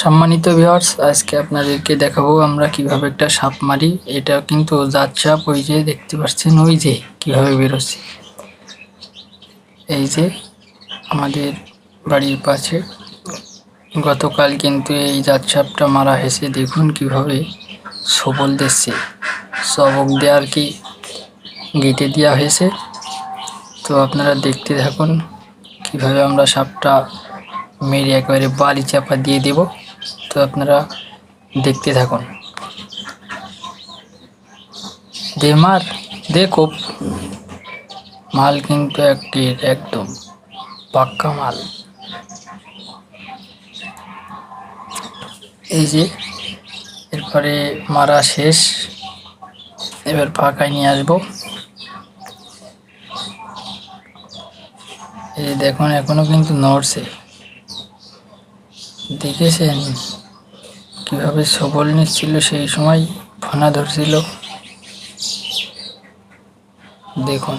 সম্মানিত ভিউয়ার্স আজকে আপনাদেরকে দেখাবো আমরা কীভাবে একটা সাপ মারি। এটা কিন্তু জাত সাপ, ওই যে দেখতে পাচ্ছেন, ওই যে কীভাবে বেরোচ্ছে। এই যে আমাদের বাড়ির পাশে। গতকাল কিন্তু এই জাত সাপটা মারা হয়েছে। দেখুন কীভাবে সবল দিচ্ছে। সবক দিয়ে আর কি গেটে দেওয়া হয়েছে? তো আপনারা দেখতে থাকুন, কীভাবে আমরা সাপটা মেরে একেবারে বালি চাপা দিয়ে দেব। তো আপনারা দেখতে থাকুন। দে মার দে কোপ মাল কিন্তু একটি একদম পাক্কা মাল। এই যে, এরপরে মারা শেষ। এবার ফাঁকায় নিয়ে আসব। এই দেখুন, এখনও কিন্তু নড়ছে। দেখেছেন? কীভাবে সবল নিচ্ছিল সেই সময়? ফোনা ধরছিল। দেখুন।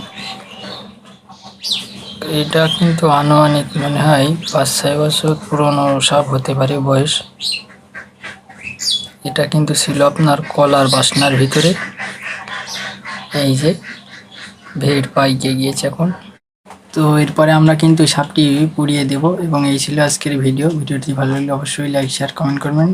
এটা কিন্তু আনুমানিক মনে হয় পাঁচ, ছয় বছর পুরনো সাপ হতে পারে বয়স। এটা কিন্তু ছিল আপনার কলার বাসনার ভিতরে। এই যে, ভেড় পাইকে গিয়েছে এখন। তো এরপরে আমরা কিন্তু সাপটি পুড়িয়ে দেব এবং এই ছিল আজকের ভিডিও। ভিডিওটি ভালো লাগলে অবশ্যই লাইক শেয়ার কমেন্ট করবেন।